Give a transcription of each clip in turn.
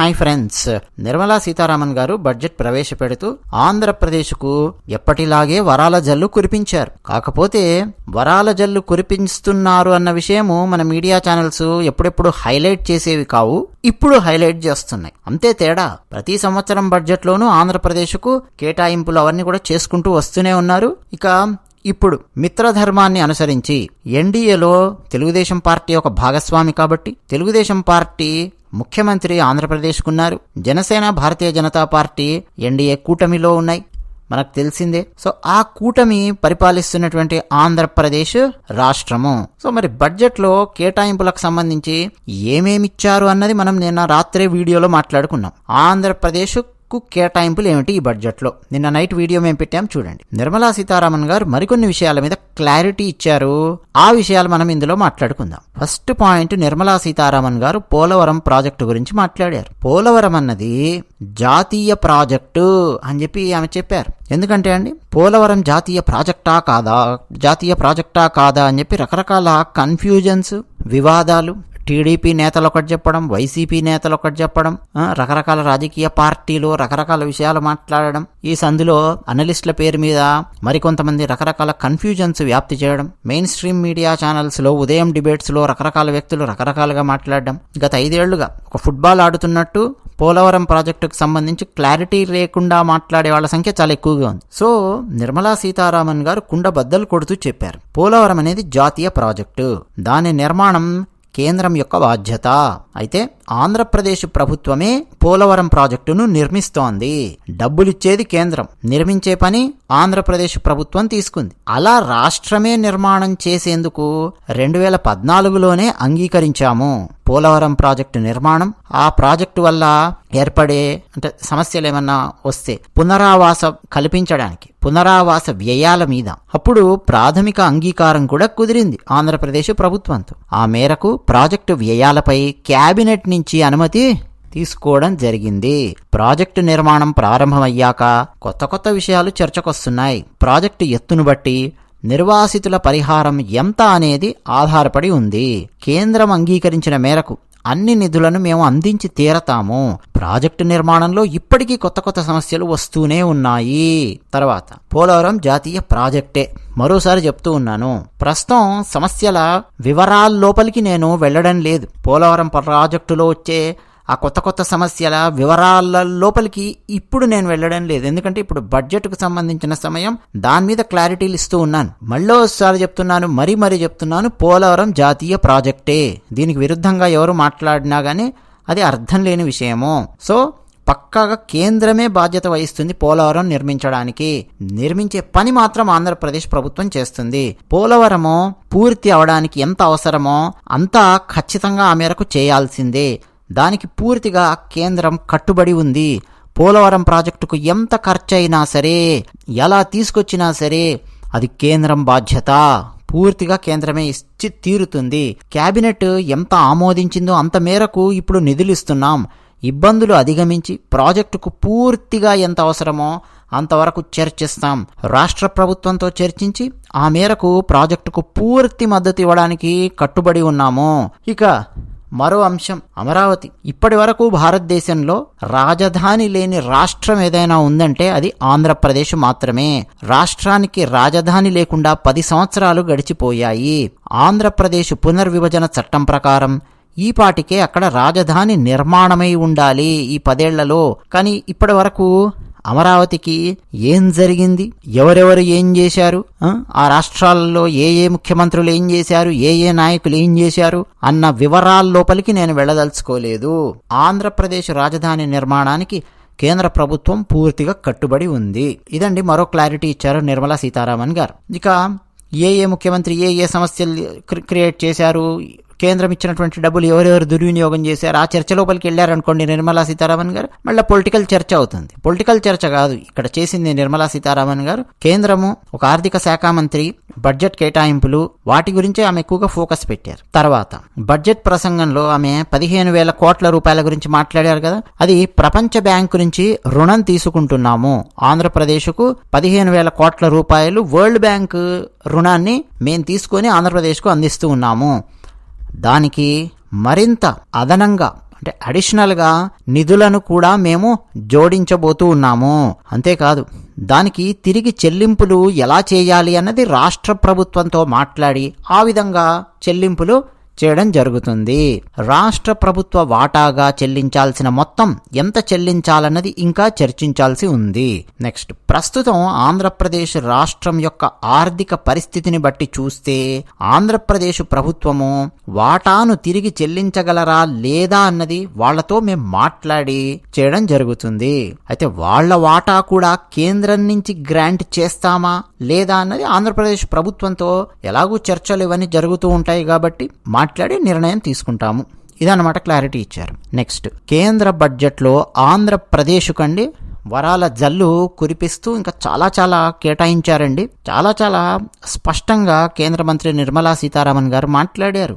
Hi friends. Nirmala Sitharaman గారు budget ప్రవేశపెడుతూ ఆంధ్రప్రదేశ్కు ఎప్పటిలాగే వరాల జల్లు కురిపించారు. కాకపోతే వరాల జల్లు కురిపిస్తున్నారు అన్న విషయము మన మీడియా ఛానల్స్ ఎప్పుడెప్పుడు హైలైట్ చేసేవి కావు ఇప్పుడు హైలైట్ చేస్తున్నాయి. అంతే తేడా. ప్రతి సంవత్సరం బడ్జెట్లోనూ ఆంధ్రప్రదేశ్కు కేటాయింపులు అవన్నీ కూడా చేసుకుంటూ వస్తూనే ఉన్నారు. ఇక ఇప్పుడు మిత్రధర్మాన్ని అనుసరించి ఎన్డీఏలో తెలుగుదేశం పార్టీ ఒక భాగస్వామి కాబట్టి తెలుగుదేశం పార్టీ ముఖ్యమంత్రి ఆంధ్రప్రదేశ్కున్నారు. జనసేన భారతీయ జనతా పార్టీ ఎన్డీఏ కూటమిలో ఉన్నాయి. మనకు తెలిసిందే. సో ఆ కూటమి పరిపాలిస్తున్నటువంటి ఆంధ్రప్రదేశ్ రాష్ట్రము. సో మరి బడ్జెట్లో కేటాయింపులకు సంబంధించి ఏమేమిచ్చారు అన్నది మనం నిన్న రాత్రే వీడియోలో మాట్లాడుకున్నాం. ఆంధ్రప్రదేశ్ కు కేటాయింపులు ఏమిటి ఈ బడ్జెట్లో? నిన్న నైట్ వీడియో మేము పెట్టాం చూడండి. నిర్మలా సీతారామన్ గారు మరికొన్ని విషయాల మీద క్లారిటీ ఇచ్చారు. ఆ విషయాలు మనం ఇందులో మాట్లాడుకుందాం. ఫస్ట్ పాయింట్ నిర్మలా సీతారామన్ గారు పోలవరం ప్రాజెక్టు గురించి మాట్లాడారు. పోలవరం అన్నది జాతీయ ప్రాజెక్టు అని చెప్పి ఆమె చెప్పారు. ఎందుకంటే అండి పోలవరం జాతీయ ప్రాజెక్టా కాదా? జాతీయ ప్రాజెక్టా కాదా అని చెప్పి రకరకాల కన్ఫ్యూజన్స్ వివాదాలు టీడీపీ నేతలు ఒకటి చెప్పడం వైసీపీ నేతలు ఒకటి చెప్పడం రకరకాల రాజకీయ పార్టీలు రకరకాల విషయాలు మాట్లాడడం ఈ సందులో అనలిస్టుల పేరు మీద మరికొంతమంది రకరకాల కన్ఫ్యూజన్స్ వ్యాప్తి చేయడం మెయిన్ స్ట్రీమ్ మీడియా ఛానల్స్లో ఉదయం డిబేట్స్లో రకరకాల వ్యక్తులు రకరకాలుగా మాట్లాడడం గత ఐదేళ్ళుగా ఒక ఫుట్బాల్ ఆడుతున్నట్టు పోలవరం ప్రాజెక్టుకు సంబంధించి క్లారిటీ లేకుండా మాట్లాడే వాళ్ళ సంఖ్య చాలా ఎక్కువగా ఉంది. సో నిర్మలా సీతారామన్ గారు కుండ బద్దలు కొడుతూ చెప్పారు. పోలవరం అనేది జాతీయ ప్రాజెక్టు. దాని నిర్మాణం కేంద్రం యొక్క బాధ్యత. అయితే ఆంధ్రప్రదేశ్ ప్రభుత్వమే పోలవరం ప్రాజెక్టును నిర్మిస్తోంది. డబ్బులిచ్చేది కేంద్రం. నిర్మించే పని ఆంధ్రప్రదేశ్ ప్రభుత్వం తీసుకుంది. అలా రాష్ట్రమే నిర్మాణం చేసేందుకు రెండు వేల పద్నాలుగులోనే అంగీకరించాము. పోలవరం ప్రాజెక్టు నిర్మాణం. ఆ ప్రాజెక్టు వల్ల ఏర్పడే అంటే సమస్యలు ఏమన్నా వస్తే పునరావాస కల్పించడానికి పునరావాస వ్యయాల మీద. అప్పుడు ప్రాథమిక అంగీకారం కూడా కుదిరింది ఆంధ్రప్రదేశ్ ప్రభుత్వంతో. ఆ మేరకు ప్రాజెక్టు వ్యయాలపై క్యాబినెట్ నుంచి అనుమతి తీసుకోవడం జరిగింది. ప్రాజెక్టు నిర్మాణం ప్రారంభమయ్యాక కొత్త కొత్త విషయాలు చర్చకొస్తున్నాయి. ప్రాజెక్టు ఎత్తును బట్టి నిర్వాసితుల పరిహారం ఎంత అనేది ఆధారపడి ఉంది. కేంద్రం అంగీకరించిన మేరకు అన్ని నిధులను మేము అందించి తీరతాము. ప్రాజెక్టు నిర్మాణంలో ఇప్పటికీ కొత్త కొత్త సమస్యలు వస్తూనే ఉన్నాయి. తర్వాత పోలవరం జాతీయ ప్రాజెక్టే. మరోసారి చెప్తూ ఉన్నాను. ప్రస్తుతం సమస్యల వివరాల లోపలికి నేను వెళ్ళడం లేదు. పోలవరం ప్రాజెక్టులో వచ్చే ఆ కొత్త కొత్త సమస్యల వివరాల లోపలికి ఇప్పుడు నేను వెళ్ళడం లేదు. ఎందుకంటే ఇప్పుడు బడ్జెట్కు సంబంధించిన సమయం దాని మీద క్లారిటీలు ఇస్తూ ఉన్నాను. మళ్ళీ ఒకసారి చెప్తున్నాను మరీ మరీ చెప్తున్నాను. పోలవరం జాతీయ ప్రాజెక్టే. దీనికి విరుద్ధంగా ఎవరు మాట్లాడినా కానీ అది అర్థం లేని విషయము. సో పక్కాగా కేంద్రమే బాధ్యత వహిస్తుంది పోలవరం నిర్మించడానికి. నిర్మించే పని మాత్రం ఆంధ్రప్రదేశ్ ప్రభుత్వం చేస్తుంది. పోలవరము పూర్తి అవడానికి ఎంత అవసరమో అంత ఖచ్చితంగా ఆ మేరకు చేయాల్సిందే. దానికి పూర్తిగా కేంద్రం కట్టుబడి ఉంది. పోలవరం ప్రాజెక్టుకు ఎంత ఖర్చయినా సరే ఎలా తీసుకొచ్చినా సరే అది కేంద్రం బాధ్యత. పూర్తిగా కేంద్రమే ఇచ్చి తీరుతుంది. కేబినెట్ ఎంత ఆమోదించిందో అంత మేరకు ఇప్పుడు నిధులు ఇస్తున్నాం. ఇబ్బందులు అధిగమించి ప్రాజెక్టుకు పూర్తిగా ఎంత అవసరమో అంతవరకు చర్చిస్తాం. రాష్ట్ర ప్రభుత్వంతో చర్చించి ఆ మేరకు ప్రాజెక్టుకు పూర్తి మద్దతు ఇవ్వడానికి కట్టుబడి ఉన్నాము. ఇక మరో అంశం అమరావతి. ఇప్పటి వరకు భారతదేశంలో రాజధాని లేని రాష్ట్రం ఏదైనా ఉందంటే అది ఆంధ్రప్రదేశ్ మాత్రమే. రాష్ట్రానికి రాజధాని లేకుండా పది సంవత్సరాలు గడిచిపోయాయి. ఆంధ్రప్రదేశ్ పునర్విభజన చట్టం ప్రకారం ఈ పాటికే అక్కడ రాజధాని నిర్మాణమై ఉండాలి ఈ పదేళ్ళలో. కానీ ఇప్పటి వరకు అమరావతికి ఏం జరిగింది? ఎవరెవరు ఏం చేశారు? ఆ? రాష్ట్రాలలో ఏ ఏ ముఖ్యమంత్రులు ఏం చేశారు? ఏ ఏ నాయకులు ఏం చేశారు? అన్న వివరాల లోపలికి నేను వెళ్ళదలుచుకోలేదు. ఆంధ్రప్రదేశ్ రాజధాని నిర్మాణానికి కేంద్ర ప్రభుత్వం పూర్తిగా కట్టుబడి ఉంది. ఇదండి మరో క్లారిటీ ఇచ్చారు నిర్మలా సీతారామన్ గారు. ఇక ఏ ఏ ముఖ్యమంత్రి ఏ ఏ సమస్యలు క్రియేట్ చేశారు? కేంద్రం ఇచ్చినటువంటి డబ్బులు ఎవరెవరు దుర్వినియోగం చేశారు? ఆ చర్చ లోపలికి వెళ్ళారనుకోండి నిర్మలా సీతారామన్ గారు. మళ్ళీ పొలిటికల్ చర్చ అవుతుంది. పొలిటికల్ చర్చ కాదు. ఇక్కడ చేసింది నిర్మలా సీతారామన్ గారు. కేంద్రము ఒక ఆర్థిక శాఖ మంత్రి బడ్జెట్ కేటాయింపులు వాటి గురించే ఆమె ఎక్కువగా ఫోకస్ పెట్టారు. తర్వాత బడ్జెట్ ప్రసంగంలో ఆమె పదిహేను వేల కోట్ల రూపాయల గురించి మాట్లాడారు కదా? అది ప్రపంచ బ్యాంకు నుంచి రుణం తీసుకుంటున్నాము. ఆంధ్రప్రదేశ్కు పదిహేను వేల కోట్ల రూపాయలు వరల్డ్ బ్యాంక్ రుణాన్ని మేము తీసుకొని ఆంధ్రప్రదేశ్కు అందిస్తూ ఉన్నాము. దానికి మరింత అదనంగా అంటే అడిషనల్గా నిధులను కూడా మేము జోడించబోతూ ఉన్నాము. అంతేకాదు దానికి తిరిగి చెల్లింపులు ఎలా చేయాలి అన్నది రాష్ట్ర ప్రభుత్వంతో మాట్లాడి ఆ విధంగా చెల్లింపులు చేయడం జరుగుతుంది. రాష్ట్ర ప్రభుత్వ వాటాగా చెల్లించాల్సిన మొత్తం ఎంత చెల్లించాలన్నది ఇంకా చర్చించాల్సి ఉంది. నెక్స్ట్ ప్రస్తుతం ఆంధ్రప్రదేశ్ రాష్ట్రం యొక్క ఆర్థిక పరిస్థితిని బట్టి చూస్తే ఆంధ్రప్రదేశ్ ప్రభుత్వము వాటాను తిరిగి చెల్లించగలరా లేదా అన్నది వాళ్ళతో మేము మాట్లాడి చేయడం జరుగుతుంది. అయితే వాళ్ళ వాటా కూడా కేంద్రం నుంచి గ్రాంట్ చేస్తామా లేదా అన్నది ఆంధ్రప్రదేశ్ ప్రభుత్వంతో ఎలాగూ చర్చలు ఇవన్నీ జరుగుతూ ఉంటాయి కాబట్టి మాట్లాడి నిర్ణయం తీసుకుంటాము. ఇదన్నమాట క్లారిటీ ఇచ్చారు. నెక్స్ట్ కేంద్ర బడ్జెట్లో ఆంధ్రప్రదేశ్ కండి వరాల జల్లు కురిపిస్తూ ఇంకా చాలా చాలా కేటాయించారండి. చాలా చాలా స్పష్టంగా కేంద్ర మంత్రి నిర్మలా సీతారామన్ గారు మాట్లాడారు.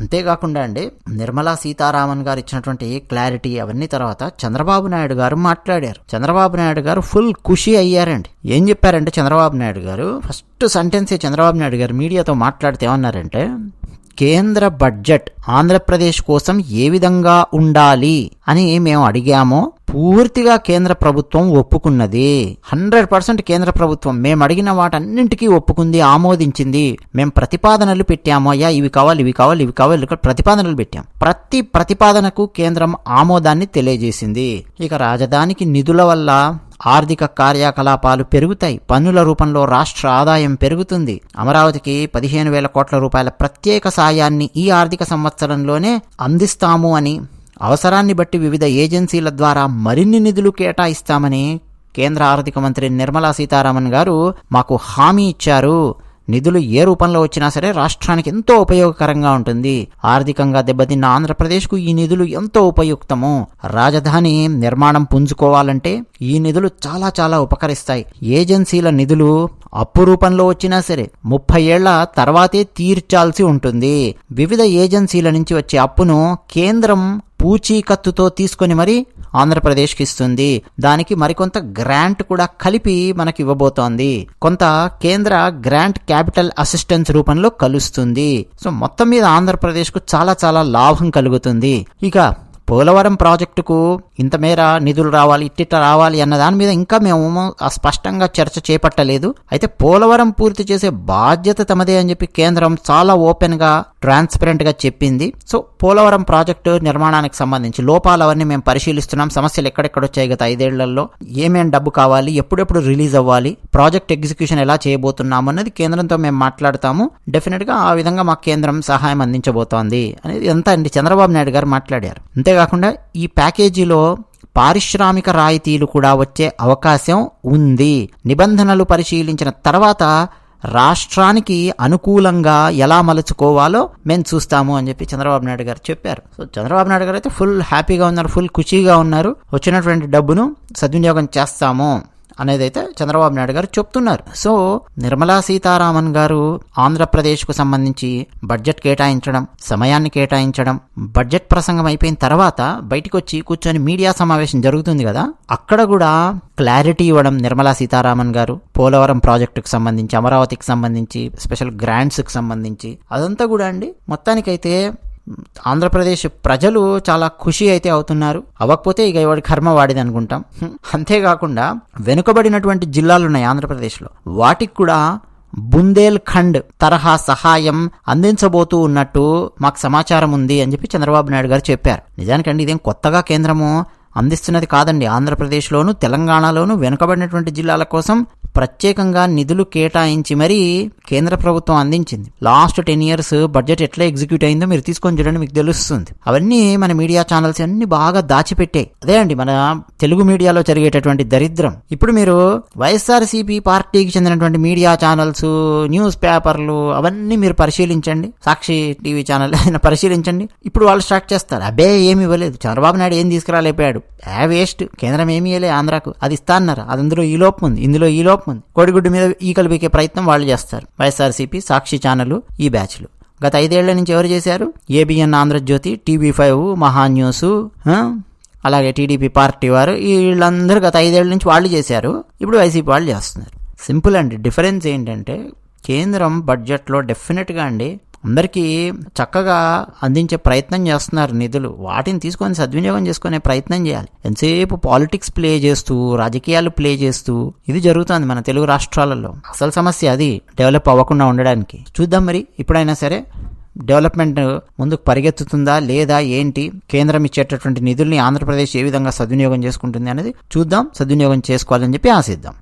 అంతేకాకుండా అండి నిర్మలా సీతారామన్ గారు ఇచ్చినటువంటి క్లారిటీ అవన్నీ తర్వాత చంద్రబాబు నాయుడు గారు మాట్లాడారు. చంద్రబాబు నాయుడు గారు ఫుల్ ఖుషి అయ్యారండి. ఏం చెప్పారంటే చంద్రబాబు నాయుడు గారు ఫస్ట్ సెంటెన్సే చంద్రబాబు నాయుడు గారు మీడియాతో మాట్లాడితే ఏమన్నారంటే కేంద్ర బడ్జెట్ ఆంధ్రప్రదేశ్ కోసం ఏ విధంగా ఉండాలి అని మేము అడిగామో పూర్తిగా కేంద్ర ప్రభుత్వం ఒప్పుకున్నది. హండ్రెడ్ పర్సెంట్ కేంద్ర ప్రభుత్వం. మేము అడిగిన వాటన్నింటికీ ఒప్పుకుంది ఆమోదించింది. మేము ప్రతిపాదనలు పెట్టాము. అయ్యా ఇవి కావాలి ఇవి కావాలి ఇవి కావాలి ప్రతిపాదనలు పెట్టాం. ప్రతి ప్రతిపాదనకు కేంద్రం ఆమోదాన్ని తెలియజేసింది. ఇక రాజధానికి నిధుల వల్ల ఆర్థిక కార్యకలాపాలు పెరుగుతాయి. పన్నుల రూపంలో రాష్ట్ర ఆదాయం పెరుగుతుంది. అమరావతికి పదిహేను వేల కోట్ల రూపాయల ప్రత్యేక సాయాన్ని ఈ ఆర్థిక సంవత్సరంలోనే అందిస్తాము అని అవసరాన్ని బట్టి వివిధ ఏజెన్సీల ద్వారా మరిన్ని నిధులు కేటాయిస్తామని కేంద్ర ఆర్థిక మంత్రి నిర్మలా సీతారామన్ గారు మాకు హామీ ఇచ్చారు. నిధులు ఏ రూపంలో వచ్చినా సరే రాష్ట్రానికి ఎంతో ఉపయోగకరంగా ఉంటుంది. ఆర్థికంగా దెబ్బతిన్న ఆంధ్రప్రదేశ్కు ఈ నిధులు ఎంతో ఉపయుక్తము. రాజధాని నిర్మాణం పుంజుకోవాలంటే ఈ నిధులు చాలా చాలా ఉపకరిస్తాయి. ఏజెన్సీల నిధులు అప్పు రూపంలో వచ్చినా సరే ముప్పై ఏళ్ళ తర్వాతే తీర్చాల్సి ఉంటుంది. వివిధ ఏజెన్సీల నుంచి వచ్చే అప్పును కేంద్రం పూచీకత్తుతో తీసుకొని మరి ఆంధ్రప్రదేశ్కి ఇస్తుంది. దానికి మరికొంత గ్రాంట్ కూడా కలిపి మనకి ఇవ్వబోతోంది. కొంత కేంద్ర గ్రాంట్ క్యాపిటల్ అసిస్టెన్స్ రూపంలో కలుస్తుంది. సో మొత్తం మీద ఆంధ్రప్రదేశ్కు చాలా చాలా లాభం కలుగుతుంది. ఇక పోలవరం ప్రాజెక్టుకు ఇంత మేర నిధులు రావాలి ఇట్టిట్ట రావాలి అన్న దాని మీద ఇంకా మేము స్పష్టంగా చర్చ చేపట్టలేదు. అయితే పోలవరం పూర్తి చేసే బాధ్యత తమదే అని చెప్పి కేంద్రం చాలా ఓపెన్గా ట్రాన్స్పరెంట్గా చెప్పింది. సో పోలవరం ప్రాజెక్టు నిర్మాణానికి సంబంధించి లోపాలు అవన్నీ మేము పరిశీలిస్తున్నాం. సమస్యలు ఎక్కడెక్కడ వచ్చాయి గత ఐదేళ్ళలో? ఏమేం డబ్బు కావాలి? ఎప్పుడెప్పుడు రిలీజ్ అవ్వాలి? ప్రాజెక్ట్ ఎగ్జిక్యూషన్ ఎలా చేయబోతున్నాము అన్నది కేంద్రంతో మేము మాట్లాడతాము. డెఫినెట్గా ఆ విధంగా మాకు కేంద్రం సహాయం అందించబోతోంది అనేది ఎంత అండి చంద్రబాబు నాయుడు గారు మాట్లాడారు. అంతే అంతేకాకుండా ఈ ప్యాకేజీలో పారిశ్రామిక రాయితీలు కూడా వచ్చే అవకాశం ఉంది. నిబంధనలు పరిశీలించిన తర్వాత రాష్ట్రానికి అనుకూలంగా ఎలా మలుచుకోవాలో మేము చూస్తాము అని చెప్పి చంద్రబాబు నాయుడు గారు చెప్పారు. సో చంద్రబాబు నాయుడు గారు అయితే ఫుల్ హ్యాపీగా ఉన్నారు ఫుల్ ఖుషీగా ఉన్నారు. వచ్చినటువంటి డబ్బును సద్వినియోగం చేస్తాము. అనేది అయితే చంద్రబాబు నాయుడు గారు చెప్తున్నారు. సో నిర్మలా సీతారామన్ గారు ఆంధ్రప్రదేశ్కు సంబంధించి బడ్జెట్ కేటాయించడం సమయాన్ని కేటాయించడం బడ్జెట్ ప్రసంగం అయిపోయిన తర్వాత బయటికి వచ్చి కూర్చొని మీడియా సమావేశం జరుగుతుంది కదా అక్కడ కూడా క్లారిటీ ఇవ్వడం నిర్మలా సీతారామన్ గారు పోలవరం ప్రాజెక్టుకు సంబంధించి అమరావతికి సంబంధించి స్పెషల్ గ్రాంట్స్కి సంబంధించి అదంతా కూడా అండి. మొత్తానికైతే ఆంధ్రప్రదేశ్ ప్రజలు చాలా ఖుషి అయితే అవుతున్నారు. అవ్వకపోతే ఇక వాడి కర్మ వాడిది అనుకుంటాం. అంతేకాకుండా వెనుకబడినటువంటి జిల్లాలు ఉన్నాయి ఆంధ్రప్రదేశ్లో. వాటికి కూడా బుందేల్ఖండ్ తరహా సహాయం అందించబోతూ ఉన్నట్టు మాకు సమాచారం ఉంది అని చెప్పి చంద్రబాబు నాయుడు గారు చెప్పారు. నిజానికండి ఇదేం కొత్తగా కేంద్రము అందిస్తున్నది కాదండి. ఆంధ్రప్రదేశ్లోను తెలంగాణలోను వెనుకబడినటువంటి జిల్లాల కోసం ప్రత్యేకంగా నిధులు కేటాయించి మరీ కేంద్ర ప్రభుత్వం అందించింది. లాస్ట్ టెన్ ఇయర్స్ బడ్జెట్ ఎట్లా ఎగ్జిక్యూట్ అయిందో మీరు తీసుకొని చూడండి మీకు తెలుస్తుంది. అవన్నీ మన మీడియా ఛానల్స్ అన్ని బాగా దాచిపెట్టాయి. అదే అండి మన తెలుగు మీడియాలో జరిగేటటువంటి దరిద్రం. ఇప్పుడు మీరు వైఎస్ఆర్సీపీ పార్టీకి చెందినటువంటి మీడియా ఛానల్స్ న్యూస్ పేపర్లు అవన్నీ మీరు పరిశీలించండి. సాక్షి టీవీ ఛానల్ అయినా పరిశీలించండి. ఇప్పుడు వాళ్ళు స్టార్ట్ చేస్తారు. అబ్బే ఏమి ఇవ్వలేదు. చంద్రబాబు నాయుడు ఏం తీసుకురాలేపాడు? ఆ వేస్ట్. కేంద్రం ఏమీ ఇవ్వలే ఆంధ్రాకు. అది ఇస్తా అన్నారు. అది అందులో ఈ లోపం ఉంది. ఇందులో ఈ లోపం ఉంది కోడిగుడ్డు మీద ఈకలు పీకే ప్రయత్నం వాళ్ళు చేస్తారు. వైఎస్ఆర్సీపీ సాక్షి ఛానల్ ఈ బ్యాచ్లు. గత ఐదేళ్ళ నుంచి ఎవరు చేశారు? ABN Andhra Jyothi TV five Maha news అలాగే టీడీపీ పార్టీ వారు వీళ్ళందరూ గత ఐదేళ్ళ నుంచి వాళ్ళు చేశారు. ఇప్పుడు వైసీపీ వాళ్ళు చేస్తున్నారు. సింపుల్ అండి. డిఫరెన్స్ ఏంటంటే కేంద్రం బడ్జెట్లో డెఫినెట్గా అండి అందరికీ చక్కగా అందించే ప్రయత్నం చేస్తున్నారు నిధులు. వాటిని తీసుకొని సద్వినియోగం చేసుకునే ప్రయత్నం చేయాలి. ఎంతసేపు పాలిటిక్స్ ప్లే చేస్తూ రాజకీయాలు ప్లే చేస్తూ ఇది జరుగుతుంది మన తెలుగు రాష్ట్రాలలో. అసలు సమస్య అది డెవలప్ అవ్వకుండా ఉండడానికి. చూద్దాం మరి ఇప్పుడైనా సరే డెవలప్మెంట్ ముందుకు పరిగెత్తుతుందా లేదా ఏంటి? కేంద్రం ఇచ్చేటటువంటి నిధుల్ని ఆంధ్రప్రదేశ్ ఏ విధంగా సద్వినియోగం చేసుకుంటుంది అనేది చూద్దాం సద్వినియోగం చేసుకోవాలని చెప్పి ఆశిద్దాం.